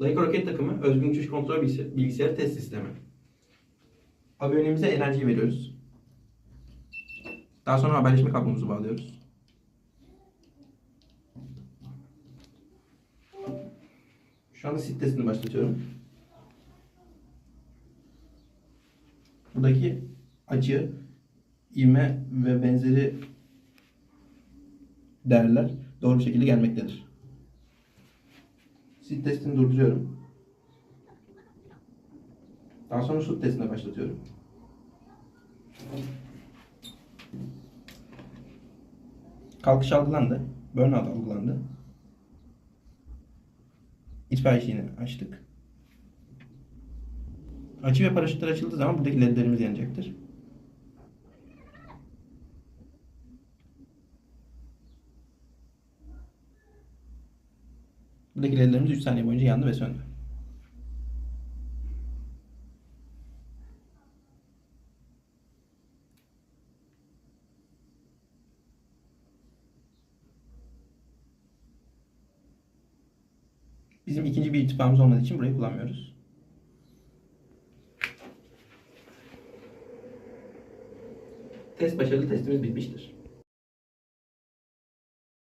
Leica roket takımı özgün uçuş kontrol bilgisayarı test sistemi. Abonemize enerji veriyoruz. Daha sonra haberleşme kablomuzu bağlıyoruz. Şu anda sit testini başlatıyorum. Buradaki açı, ivme ve benzeri değerler doğru bir şekilde gelmektedir. Sit testini durduruyorum. Daha sonra şut testine başlatıyorum. Kalkış algılandı. Burnout algılandı. İtfaiye eşiğini açtık. Açı ve paraşütler açıldığı zaman buradaki ledlerimiz yanacaktır. Buradaki ledlerimiz 3 saniye boyunca yandı ve söndü. Bizim ikinci bir irtifamız olmadığı için burayı kullanmıyoruz. Test başarılı, testimiz bitmiştir.